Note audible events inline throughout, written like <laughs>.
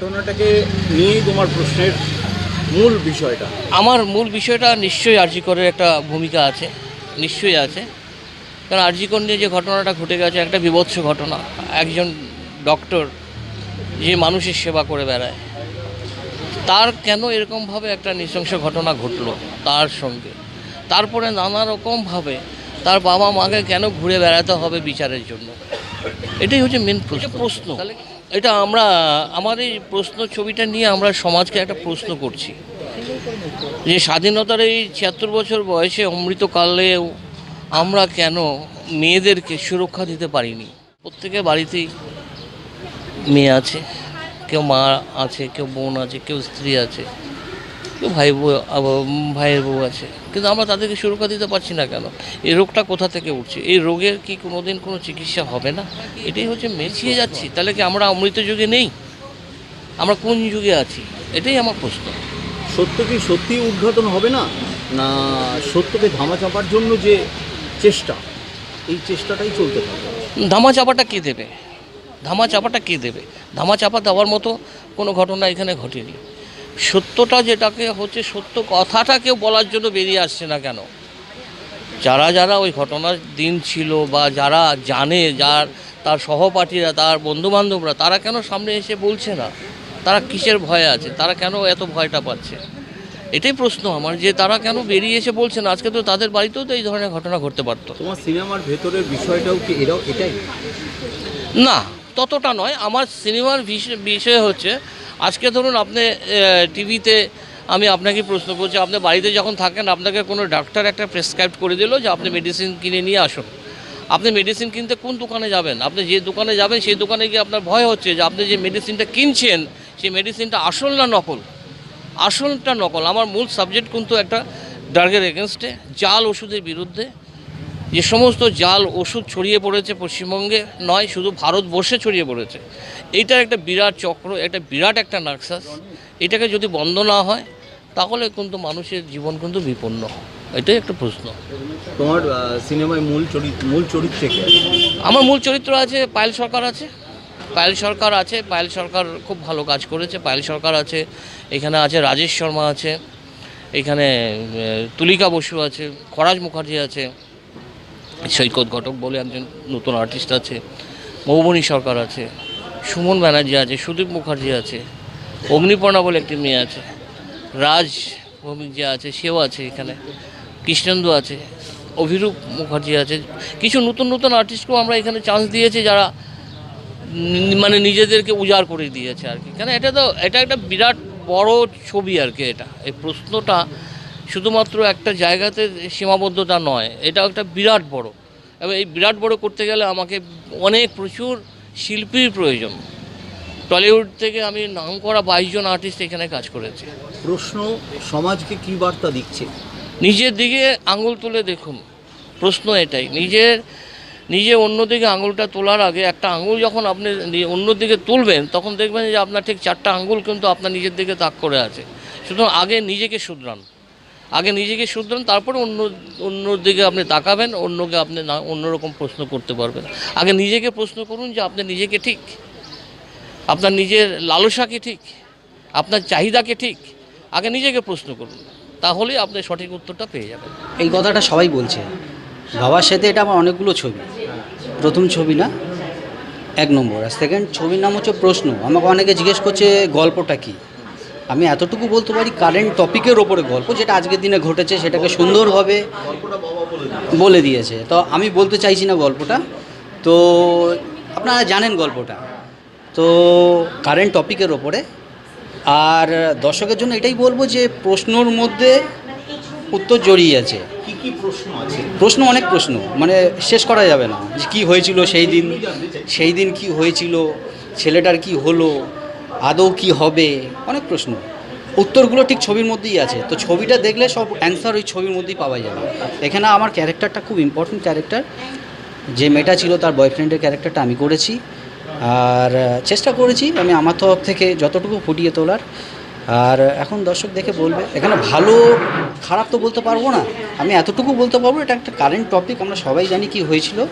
ঘটনাটাকে নিয়েই তোমার প্রশ্নের মূল বিষয়টা। আমার মূল বিষয়টা নিশ্চয়ই আরজিকরের একটা ভূমিকা আছে নিশ্চয়ই আছে। কারণ আরজিকর নিয়ে যে ঘটনাটা ঘটে গেছে একটা বিভৎস ঘটনা। একজন ডক্টর যে মানুষের সেবা করে বেড়ায় তার কেন এরকমভাবে একটা নৃশংস ঘটনা ঘটলো তার সঙ্গে? তারপরে নানা রকমভাবে তার বাবা মাকে কেন ঘুরে বেড়াতে হবে বিচারের জন্য? এটাই হচ্ছে মেন প্রশ্ন। প্রশ্ন। তাহলে এটা আমরা, আমাদের প্রশ্ন ছবিটা নিয়ে আমরা সমাজকে একটা প্রশ্ন করছি। যে স্বাধীনতার এই ছিয়াত্তর বছর বয়সে অমৃতকালেও আমরা কেন মেয়েদেরকে সুরক্ষা দিতে পারিনি? প্রত্যেকের বাড়িতেই মেয়ে আছে, কেউ মা আছে, কেউ বোন আছে, কেউ স্ত্রী আছে। কেউ ভাই ভাইয়ের বউ আছে। কিন্তু আমরা তাদেরকে সুরক্ষা দিতে পারছি না কেন? এই রোগটা কোথা থেকে উঠছে? এই রোগের কি কোনোদিন কোনো চিকিৎসা হবে না? এটাই হচ্ছে মেছিয়ে যাচ্ছি। তাহলে কি আমরা অমৃত যুগে নেই? আমরা কোন যুগে আছি? এটাই আমার প্রশ্ন। সত্য কি সত্যি উদ্ঘাটন হবে না? না সত্যকে ধামা চাপার জন্য যে চেষ্টা এই চেষ্টাটাই চলতে থাকবে। ধামা চাপাটা কে দেবে? ধামা চাপাটা কে দেবে? ধামা চাপা দেওয়ার মতো কোনো ঘটনা এখানে ঘটেনি। সত্যটা যেটাকে হচ্ছে সত্য কথাটা কেউ বলার জন্য বেরিয়ে আসছে না কেন? যারা যারা ওই ঘটনার দিন ছিল বা যারা জানে যার তার সহপাঠীরা তার বন্ধুবান্ধবরা তারা কেন সামনে এসে বলছে না? তারা কিসের ভয়ে আছে? তারা কেন এত ভয়টা পাচ্ছে? এটাই প্রশ্ন আমার যে তারা কেন বেরিয়ে এসে বলছে না? আজকে তো তাদের বাড়িতেও তো এই ধরনের ঘটনা ঘটতে পারতো। তোমার সিনেমার ভেতরের বিষয়টাও কি এরাও এটাই? না ততটা নয়। আমার সিনেমার বিষ- বিষয় হচ্ছে আজকে ধরুন আপনি টিভিতে আমি আপনাকে প্রশ্ন করছি, আপনি বাড়িতে যখন থাকেন, আপনাকে কোনো ডাক্তার একটা প্রেসক্রাইব করে দিল যে আপনি মেডিসিন কিনে নিয়ে আসুন। আপনি মেডিসিন কিনতে কোন দোকানে যাবেন? আপনি যে দোকানে যাবেন, সেই দোকানে গিয়ে আপনার ভয় হচ্ছে যে আপনি যে মেডিসিনটা কিনছেন, সেই মেডিসিনটা আসল না নকল? আসলটা নকল। আমার মূল সাবজেক্ট কিন্তু একটা ড্রাগের এগেনস্টে জাল ওষুধের বিরুদ্ধে যে সমস্ত জাল ওষুধ ছড়িয়ে পড়েছে পশ্চিমবঙ্গে নয় শুধু ভারতবর্ষে ছড়িয়ে পড়েছে। এইটার একটা বিরাট চক্র একটা বিরাট একটা নাক্সাস এটাকে যদি বন্ধ না হয় তাহলে কিন্তু মানুষের জীবন কিন্তু বিপন্ন এটাই একটা প্রশ্ন। তোমার সিনেমায় মূল চরিত্র মূল চরিত্রে কে আমার মূল চরিত্র আছে পায়েল সরকার আছে। পায়েল সরকার আছে পায়েল সরকার খুব ভালো কাজ করেছে। পায়েল সরকার আছে এখানে আছে রাজেশ শর্মা আছে এখানে তুলিকা বসু আছে খরাজ মুখার্জি আছে। সৈকত ঘটক বলে একজন নতুন আর্টিস্ট আছে, মৌবনী সরকার আছে, সুমন ব্যানার্জি আছে, সুদীপ মুখার্জি আছে, অগ্নিপর্ণা বলে একটি মেয়ে আছে, রাজ ভৌমিক যে আছে সেও আছে এখানে, কৃষ্ণেন্দু আছে, অভিরূপ মুখার্জি আছে, কিছু নতুন নতুন আর্টিস্টকেও আমরা এখানে চান্স দিয়েছি যারা মানে নিজেদেরকে উজাড় করে দিয়েছে আর কি। কেন এটা তো, এটা একটা বিরাট বড় ছবি আর কি এটা। এই প্রশ্নটা শুধুমাত্র একটা জায়গাতে সীমাবদ্ধতা নয় এটা একটা বিরাট বড়। এবং এই বিরাট বড় করতে গেলে আমাকে অনেক প্রচুর শিল্পীর প্রয়োজন। টলিউড থেকে আমি নাম করা বাইশ জন আর্টিস্ট এখানে কাজ করেছে। প্রশ্ন সমাজকে কি বার্তা দিচ্ছে? নিজের দিকে আঙুল তুলে দেখুন প্রশ্ন এটাই। নিজের নিজে অন্যদিকে আঙুলটা তোলার আগে একটা আঙুল যখন আপনি অন্যদিকে তুলবেন তখন দেখবেন যে আপনার ঠিক চারটা আঙুল কিন্তু আপনার নিজের দিকে তাক করে আছে। সুতরাং আগে নিজেকে শুধরান। আগে নিজেকে শুধরান তারপরে অন্য অন্য দিকে আপনি তাকাবেন, অন্যকে আপনি না, অন্যরকম প্রশ্ন করতে পারবেন। আগে নিজেকে প্রশ্ন করুন যে আপনি নিজেকে ঠিক, আপনার নিজের লালসাকে ঠিক, আপনার চাহিদাকে ঠিক, আগে নিজেকে প্রশ্ন করুন, তাহলেই আপনি সঠিক উত্তরটা পেয়ে যাবেন। এই কথাটা সবাই বলছে। বাবার সাথে এটা আমার অনেকগুলো ছবি। প্রথম ছবি না? এক নম্বর। আর সেকেন্ড ছবির নাম হচ্ছে প্রশ্ন। আমাকে অনেকে জিজ্ঞেস করছে, গল্পটা কি? আমি এতটুকু বলতে পারি কারেন্ট টপিকের ওপরে গল্প যেটা আজকের দিনে ঘটেছে সেটাকে সুন্দরভাবে বলে দিয়েছে। তো আমি বলতে চাইছি না গল্পটা। তো আপনারা জানেন গল্পটা। তো কারেন্ট টপিকের ওপরে। আর দর্শকের জন্য এটাই বলব যে প্রশ্নর মধ্যে উত্তর জড়িয়ে আছে। কি কি প্রশ্ন আছে? প্রশ্ন অনেক প্রশ্ন মানে শেষ করা যাবে না। যে কী হয়েছিল সেই দিন সেই দিন কি হয়েছিল ছেলেটার কি হলো আদৌ কি হবে? অনেক প্রশ্ন। উত্তরগুলো ঠিক ছবির মধ্যেই আছে। তো ছবিটা দেখলে সব অ্যান্সার ওই ছবির মধ্যেই পাওয়া যাবে। এখানে আমার ক্যারেক্টারটা খুব ইম্পর্টেন্ট ক্যারেক্টার যে মেয়েটা ছিল তার বয়ফ্রেন্ডের ক্যারেক্টারটা আমি করেছি। আর চেষ্টা করেছি। আমি আমার তরফ থেকে যতটুকু ফুটিয়ে তোলার। আর এখন দর্শক দেখে বলবে, এখানে ভালো, খারাপ তো বলতে পারব না। আমি এতটুকু বলতে পারব, এটা একটা কারেন্ট টপিক আমরা সবাই জানি কি হয়েছিল।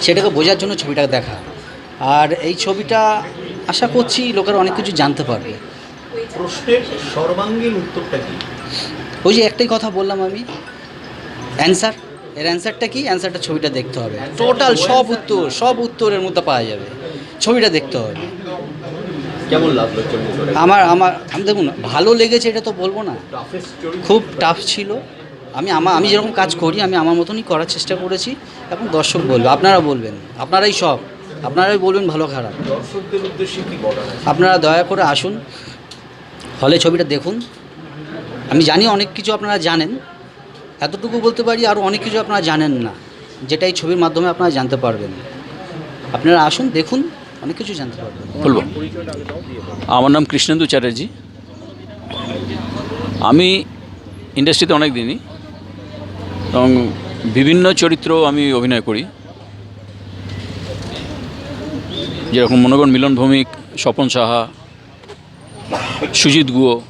সেটাকে বোঝার জন্য ছবিটা দেখা। আর এই ছবিটা আশা করছি লোকেরা অনেক কিছু জানতে পারবে। প্রশ্নের সর্বাঙ্গীন উত্তরটা কি? ওই যে একটাই কথা বললাম আমি। অ্যান্সার এর অ্যান্সারটা কি? অ্যান্সারটা ছবিটা দেখতে হবে। টোটাল সব উত্তর সব উত্তরের মধ্যে পাওয়া যাবে। ছবিটা দেখতে হবে। কেমন লাগল আমার আমার আমি দেখুন ভালো লেগেছে এটা তো বলব না। খুব টাফ ছিল। আমি আমার আমি যেরকম কাজ করি আমি আমার মতনই করার চেষ্টা করেছি। এখন দর্শক বলবে আপনারা বলবেন। আপনারাই সব। আপনারাই বলুন ভালো খারাপ। দর্শকদের উদ্দেশ্যে কি আপনারা দয়া করে আসুন হলে ছবিটা দেখুন। আমি জানি অনেক কিছু আপনারা জানেন এতটুকু বলতে পারি আরও অনেক কিছু আপনারা জানেন না যেটা এই ছবির মাধ্যমে আপনারা জানতে পারবেন। আপনারা আসুন দেখুন অনেক কিছু জানতে পারবেন। বলব? আমার নাম কৃষ্ণেন্দু চ্যাটার্জি। আমি ইন্ডাস্ট্রিতে অনেক দিনই এবং বিভিন্ন চরিত্র আমি অভিনয় করি। যেরকম মনে করুন মিলন ভৌমিক, স্বপন সাহা, সুজিত গুহ,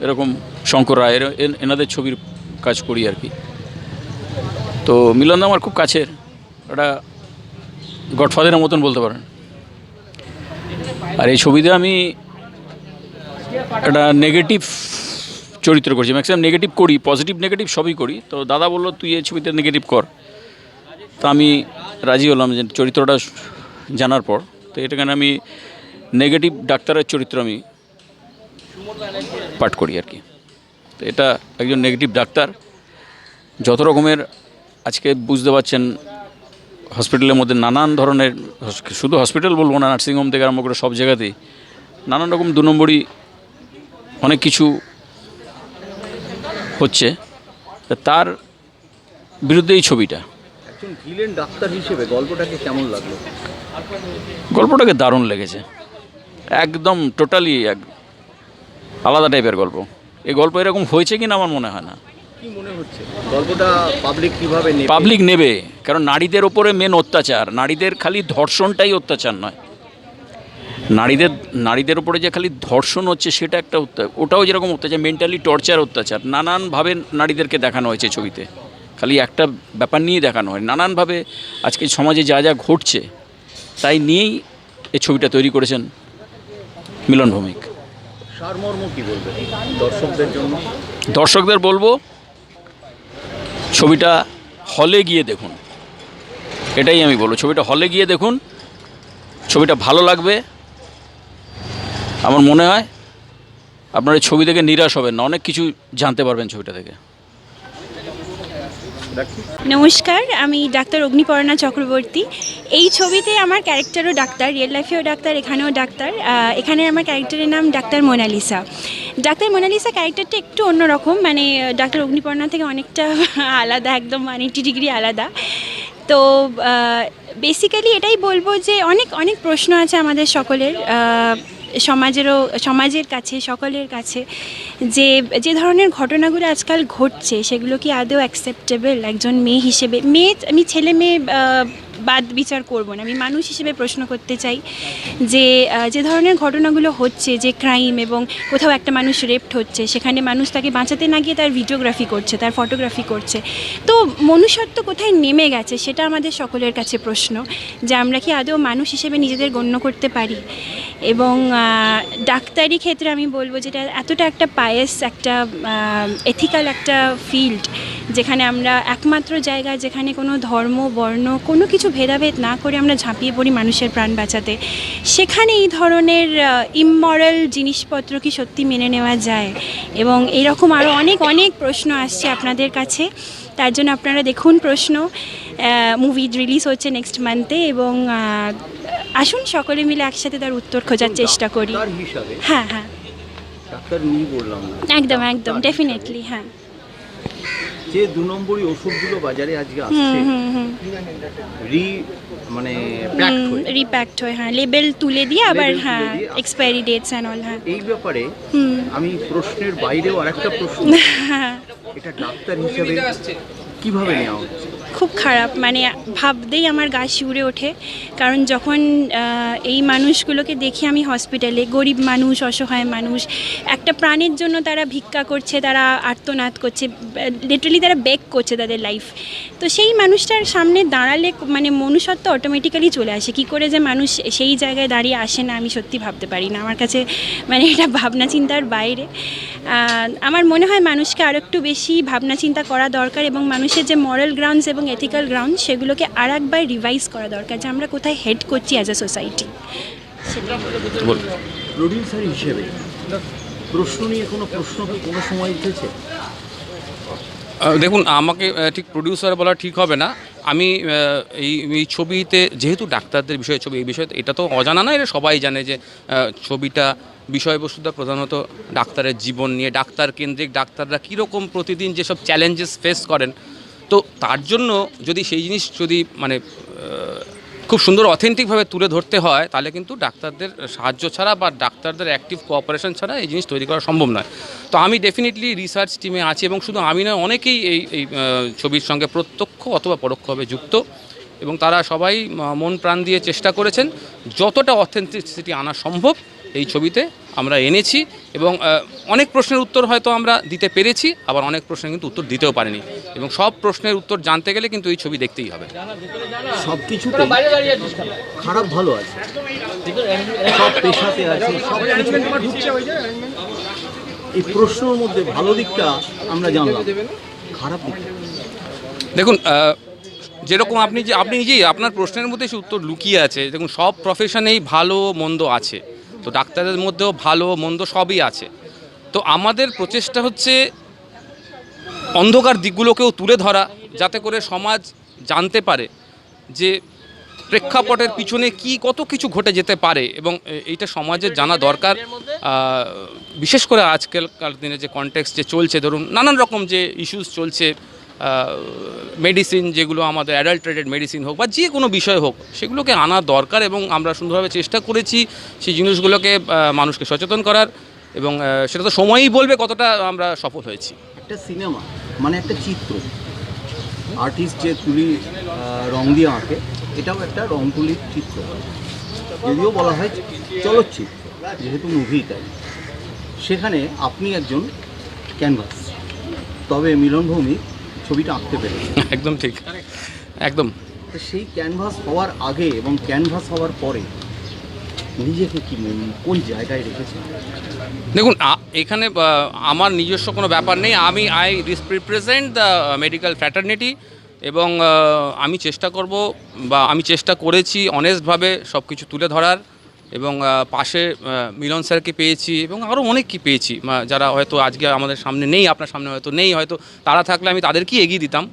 এরকম শঙ্কর রায়, এরা- এন- এনাদের ছবির কাজ করি আর কি। তো মিলন দা আমার খুব কাছের, একটা গডফাদারের মতন বলতে পারেন। আর এই ছবিতে আমি একটা নেগেটিভ চরিত্র করছি ম্যাক্সিমাম নেগেটিভ করি পজিটিভ নেগেটিভ সবই করি। তো দাদা বলল, তুই এই ছবিতে নেগেটিভ কর। তো আমি রাজি হলাম যে চরিত্রটা জানার পর। তো এটাখানে আমি নেগেটিভ ডাক্তারের চরিত্র আমি পাঠ করি আর কি। তো এটা একজন নেগেটিভ ডাক্তার, যত রকমের আজকে বুঝতে পারছেন হসপিটালের মধ্যে নানান ধরনের, শুধু হসপিটাল বলব না নার্সিংহোম থেকে আরম্ভ করে সব জায়গাতেই নানান রকম দু নম্বরই অনেক কিছু হচ্ছে। তার বিরুদ্ধে এই ছবিটা ডাক্তার হিসেবে গল্পটাকে কেমন লাগল? গল্পটাকে দারুণ লেগেছে। একদম টোটালি এক আলাদা টাইপের গল্প। এই গল্প এরকম হয়েছে কিনা আমার মনে হয় না। মনে হচ্ছে? গল্পটা পাবলিক কীভাবে নেবে? পাবলিক নেবে কারণ নারীদের ওপরে মেন অত্যাচার। নারীদের খালি ধর্ষণটাই অত্যাচার নয়। নারীদের নারীদের ওপরে যে খালি ধর্ষণ হচ্ছে সেটা একটা অত্যাচার। ওটাও যেরকম অত্যাচার মেন্টালি টর্চার অত্যাচার। নানানভাবে নারীদেরকে দেখানো হয়েছে ছবিতে। খালি একটা ব্যাপার নিয়ে দেখানো হয়। নানানভাবে আজকে সমাজে যা যা ঘটছে তাই নিয়েই এই ছবিটা তৈরি করেছেন মিলন ভৌমিক সারমর্ম কি বলবে দর্শকদের জন্য? দর্শকদের বলব ছবিটা হলে গিয়ে দেখুন। এটাই আমি বলব ছবিটা হলে গিয়ে দেখুন ছবিটা ভালো লাগবে। আমার মনে হয় আপনার এই ছবি থেকে নিরাশ হবেন না অনেক কিছু জানতে পারবেন ছবিটা থেকে নমস্কার, আমি ডাক্তার অগ্নিপর্ণা চক্রবর্তী। এই ছবিতে আমার ক্যারেক্টারও ডাক্তার, রিয়েল লাইফেও ডাক্তার, এখানেও ডাক্তার। এখানে আমার ক্যারেক্টারের নাম ডাক্তার মোনালিসা। ডাক্তার মোনালিসা ক্যারেক্টারটা একটু অন্যরকম মানে ডাক্তার অগ্নিপর্ণা থেকে অনেকটা <laughs> আলাদা, একদম মানে ডিগ্রি আলাদা। তো বেসিক্যালি এটাই বলব যে অনেক অনেক প্রশ্ন আছে আমাদের সকলের। সমাজেরও, সমাজের কাছে, সকলের কাছে যে যে ধরনের ঘটনাগুলো আজকাল ঘটছে, সেগুলো কি আদৌ অ্যাকসেপ্টেবল একজন মেয়ে হিসেবে? মেয়ে, আমি ছেলে মেয়ে বাদ বিচার করব না। আমি মানুষ হিসেবে প্রশ্ন করতে চাই যে যে ধরনের ঘটনাগুলো হচ্ছে, যে ক্রাইম এবং কোথাও একটা মানুষ রেপড হচ্ছে, সেখানে মানুষ তাকে বাঁচাতে না গিয়ে তার ভিডিওগ্রাফি করছে, তার ফটোগ্রাফি করছে। তো মনুষ্যত্ব কোথায় নেমে গেছে, সেটা আমাদের সকলের কাছে প্রশ্ন যে আমরা কি আদৌ মানুষ হিসেবে নিজেদের গণ্য করতে পারি? এবং ডাক্তারি ক্ষেত্রে আমি বলব যেটা এতটা একটা পায়েস একটা এথিক্যাল একটা ফিল্ড যেখানে আমরা একমাত্র জায়গা যেখানে কোনো ধর্ম, বর্ণ কোনো কিছু ভেদাভেদ না করে আমরা ঝাঁপিয়ে পড়ি মানুষের প্রাণ বাঁচাতে, সেখানে এই ধরনের ইমমরাল জিনিসপত্র কি সত্যি মেনে নেওয়া যায়? এবং এরকম আরও অনেক অনেক প্রশ্ন আসছে আপনাদের কাছে, তার জন্য আপনারা দেখুন প্রশ্ন মুভি রিলিজ হচ্ছে নেক্সট মান্থে এবং আসুন সকলে মিলে একসাথে তার উত্তর খোঁজার চেষ্টা করি। হ্যাঁ হ্যাঁ। একদম একদম ডেফিনেটলি হ্যাঁ। যে দু নম্বরই ওষুধগুলো বাজারে আজকে হুম আসছে হুম হুম। রি মানে হয়ে। রিপ্যাক্ট হয় হ্যাঁ। লেবেল তুলে দিয়ে আবার হ্যাঁ এক্সপায়ারি ডেটস অ্যান্ড অল হ্যাঁ। এই ব্যাপারে আমি প্রশ্নের বাইরেও আরেকটা প্রশ্ন হ্যাঁ <laughs> এটা ডাক্তার হিসেবে কীভাবে নেওয়া হচ্ছে? খুব খারাপ। মানে ভাবতেই আমার গা শিউরে ওঠে। কারণ যখন এই মানুষগুলোকে দেখি আমি হসপিটালে গরিব মানুষ, অসহায় মানুষ, একটা প্রাণের জন্য তারা ভিক্ষা করছে, তারা আর্তনাদ করছে লিটারালি তারা বেক করছে তাদের লাইফ তো সেই মানুষটার সামনে দাঁড়ালে মানে মনুষ্যত্ব অটোমেটিক্যালি চলে আসে। কি করে যে মানুষ সেই জায়গায় দাঁড়িয়ে আসে না, আমি সত্যি ভাবতে পারি না। আমার কাছে মানে এটা ভাবনা চিন্তার বাইরে। আমার মনে হয় মানুষকে আরও একটু বেশি ভাবনা চিন্তা করা দরকার এবং মানুষের যে মরাল গ্রাউন্ডস এবং এথিক্যাল গ্রাউন্ড সেগুলোকে আর একবার রিভাইজ করা দরকার যে আমরা কোথায় হেড করছি অ্যাজ এ সোসাইটি সেটা প্রডিউসার হিসেবে প্রশ্ন নিয়ে কোনো প্রশ্ন কোনো সময় উঠেছে? দেখুন আমাকে ঠিক প্রডিউসার বলা ঠিক হবে না। আমি এই এই ছবিতে যেহেতু ডাক্তারদের বিষয়ে ছবি এই বিষয়ে এটা তো অজানা না এটা সবাই জানে যে ছবিটা বিষয়বস্তুটা প্রধানত ডাক্তারের জীবন নিয়ে ডাক্তার কেন্দ্রিক ডাক্তাররা কীরকম প্রতিদিন যেসব চ্যালেঞ্জেস ফেস করেন তো তার জন্য যদি সেই জিনিস যদি মানে খুব সুন্দর অথেন্টিকভাবে তুলে ধরতে হয়, তাহলে কিন্তু ডাক্তারদের সাহায্য ছাড়া বা ডাক্তারদের অ্যাক্টিভ কোঅপারেশন ছাড়া এই জিনিস তৈরি করা সম্ভব নয়। তো আমি ডেফিনেটলি রিসার্চ টিমে আছি এবং শুধু আমি নয়, অনেকেই এই এই ছবির সঙ্গে প্রত্যক্ষ অথবা পরোক্ষভাবে যুক্ত এবং তারা সবাই মন প্রাণ দিয়ে চেষ্টা করেছেন যতটা অথেন্টিসিটি আনা সম্ভব। এই ছবিতে আমরা এনেছি এবং অনেক প্রশ্নের উত্তর হয়তো আমরা দিতে পেরেছি আবার অনেক প্রশ্নের কিন্তু উত্তর দিতেও পারিনি। এবং সব প্রশ্নের উত্তর জানতে গেলে কিন্তু এই ছবি দেখতেই হবে। সব কিছুতে খারাপ ভালো আছে। সব পেশাতে আছে সব এই প্রশ্নের মধ্যে ভালো দিকটা আমরা জানলাম। খারাপ দিকটা। দেখুন যেরকম আপনি যে আপনি নিজেই আপনার প্রশ্নের মধ্যে সে উত্তর লুকিয়ে আছে দেখুন সব প্রফেশনেই ভালো মন্দ আছে। তো ডাক্তারের মধ্যেও ভালো, মন্দ সবই আছে। তো আমাদের প্রচেষ্টা হচ্ছে অন্ধকার দিকগুলোকেও তুলে ধরা, যাতে করে সমাজ জানতে পারে যে প্রেক্ষাপটের পিছনে কি কত কিছু ঘটে যেতে পারে এবং এইটা সমাজের জানা দরকার। বিশেষ করে আজকালকার দিনে যে কনটেক্সট যে চলছে, ধরুন নানান রকম যে ইস্যুস চলছে মেডিসিন যেগুলো আমাদের অ্যাডাল্ট্রেটেড মেডিসিন হোক বা যে কোনো বিষয় হোক, সেগুলোকে আনা দরকার এবং আমরা সুন্দরভাবে চেষ্টা করেছি সেই জিনিসগুলোকে মানুষকে সচেতন করার এবং সেটা তো সময়ই বলবে কতটা আমরা সফল হয়েছি। একটা সিনেমা মানে একটা চিত্র আর্টিস্ট যে তুলি রং দিয়ে আঁকে, এটাও একটা রং তুলির চিত্র। যদিও বলা হয় চলচ্চিত্র, যেহেতু মুভি তাই। সেখানে আপনি একজন ক্যানভাস তবে মিলনভূমি ছবিটা আঁকতে পেরেছেন একদম ঠিক। একদম। তো সেই ক্যানভাস হওয়ার আগে এবং ক্যানভাস হওয়ার পরে নিজেকে কি মনে- কোন জায়গায় রেখেছেন? দেখুন এখানে আমার নিজস্ব কোনো ব্যাপার নেই। আমি I represent the medical fraternity এবং আমি চেষ্টা করব বা আমি চেষ্টা করেছি অনেস্টভাবে সব কিছু তুলে ধরার। এবং পাশে মিলন স্যারকে পেয়েছি এবং আরও অনেক কি পেয়েছি। যারা হয়তো আজকে আমাদের সামনে নেই, আপনার সামনে হয়তো নেই, হয়তো তারা থাকলে আমি তাদেরকেই এগিয়ে দিতাম।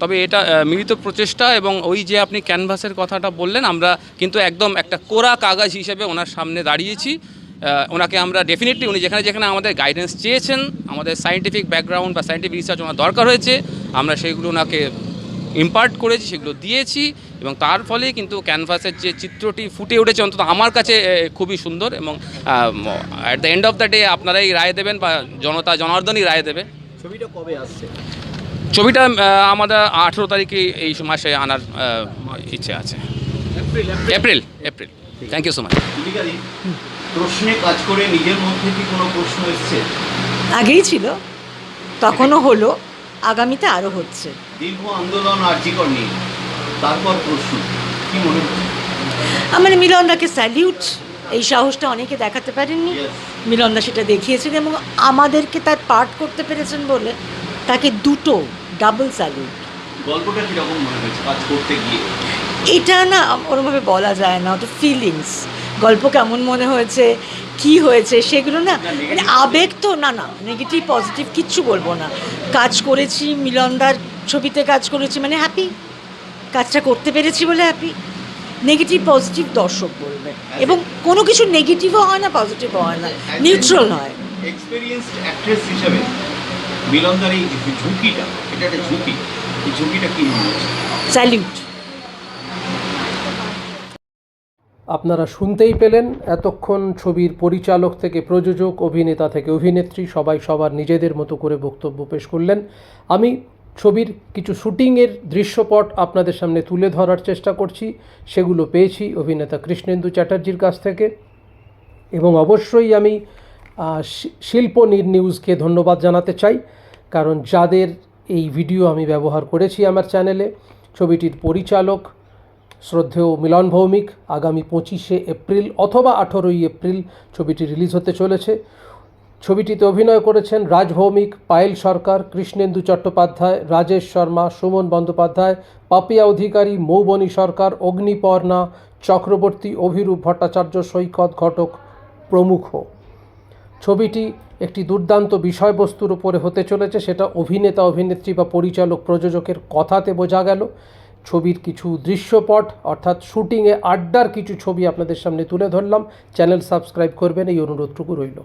তবে এটা মিলিত প্রচেষ্টা এবং ওই যে আপনি ক্যানভাসের কথাটা বললেন, আমরা কিন্তু একদম একটা কোরা কাগজ হিসেবে ওনার সামনে দাঁড়িয়েছি। ওনাকে আমরা ডেফিনেটলি উনি যেখানে যেখানে আমাদের গাইডেন্স চেয়েছেন, আমাদের সাইন্টিফিক ব্যাকগ্রাউন্ড বা সাইন্টিফিক রিসার্চ ওনার দরকার হয়েছে, আমরা সেইগুলো ওনাকে ইম্পার্ট করেছি, সেগুলো দিয়েছি। এবং তার ফলে কিন্তু ক্যানভাসের যে চিত্রটি ফুটে উঠেছে অন্তত আমার কাছে খুবই সুন্দর এবং at the end of the day আপনারাই রায় দেবেন বা জনতা জনার্দনই রায় দেবে। ছবিটা কবে আসছে? ছবিটা আমাদের আঠেরো তারিখে এই মাসে আনার ইচ্ছে আছে। April April. Thank you so much প্রশ্নে কাজ করে নিজের মধ্যে কি কোনো প্রশ্ন এসছে? আগেই ছিল তখনও হলো আগামীতে আরও হচ্ছে। দীর্ঘ আন্দোলন নিয়ে তারপর প্রশ্ন কি মনে হচ্ছে? আমার মিলনদাকে স্যালিউট এই সাহসটা অনেকে দেখাতে পারেননি। মিলনদা সেটা দেখিয়েছেন এবং আমাদেরকে তার পার্ট করতে পেরেছেন বলে তাকে দুটো ডাবল স্যালিউট গল্পটা কীরকম মনে হয়েছে? কাজ করতে গিয়ে। এটা না ওরমভাবে বলা যায় না ওটা ফিলিংস গল্প কেমন মনে হয়েছে কি হয়েছে সেগুলো না মানে আবেগ তো না না নেগেটিভ পজিটিভ কিচ্ছু বলব না। কাজ করেছি মিলনদার ছবিতে কাজ করেছি মানে হ্যাপি কাজটা করতে পেরেছি বলে হ্যাপি নেগেটিভ পজিটিভ দর্শক বলবে এবং কোনো কিছু নেগেটিভও হয় না পজিটিভও হয় না। নিউট্রাল হয়। এক্সপিরিয়েন্সড অ্যাক্ট্রেস হিসাবে মিলনদার এই ঝুঁকিটা এটা একটা ঝুঁকি। এই ঝুঁকিটা কি স্যালিউট আপনারা শুনতেই পেলেন এতক্ষণ ছবির পরিচালক থেকে প্রযোজক অভিনেতা থেকে অভিনেত্রী সবাই সবার নিজেদের মতো করে বক্তব্য পেশ করলেন। আমি ছবির কিছু শুটিংয়ের দৃশ্যপট আপনাদের সামনে তুলে ধরার চেষ্টা করছি। সেগুলো পেয়েছি অভিনেতা কৃষ্ণেন্দু চ্যাটার্জির কাছ থেকে। এবং অবশ্যই আমি শিল্প নির নিউজকে ধন্যবাদ জানাতে চাই, কারণ যাদের এই ভিডিও আমি ব্যবহার করেছি আমার চ্যানেলে, ছবিটির পরিচালক শ্রদ্ধেয় মিলন ভৌমিক আগামী পঁচিশে এপ্রিল অথবা আঠেরোই এপ্রিল ছবিটি রিলিজ হতে চলেছে। ছবিটিতে অভিনয় করেছেন রাজভৌমিক পায়েল সরকার, কৃষ্ণেন্দু চট্টোপাধ্যায়, রাজেশ শর্মা, সুমন বন্দ্যোপাধ্যায়, পাপিয়া অধিকারী মৌবনী সরকার, অগ্নিপর্ণা চক্রবর্তী, অভিরূপ ভট্টাচার্য, সৈকত ঘটক প্রমুখ। ছবিটি একটি দুর্দান্ত বিষয়বস্তুর উপরে হতে চলেছে, সেটা অভিনেতা, অভিনেত্রী বা পরিচালক, প্রযোজকের কথাতে বোঝা গেল। ছবির কিছু দৃশ্যপট, অর্থাৎ শুটিংয়ে আড্ডার কিছু ছবি আপনাদের সামনে তুলে ধরলাম। চ্যানেল সাবস্ক্রাইব করবেন, এই অনুরোধটুকু রইল।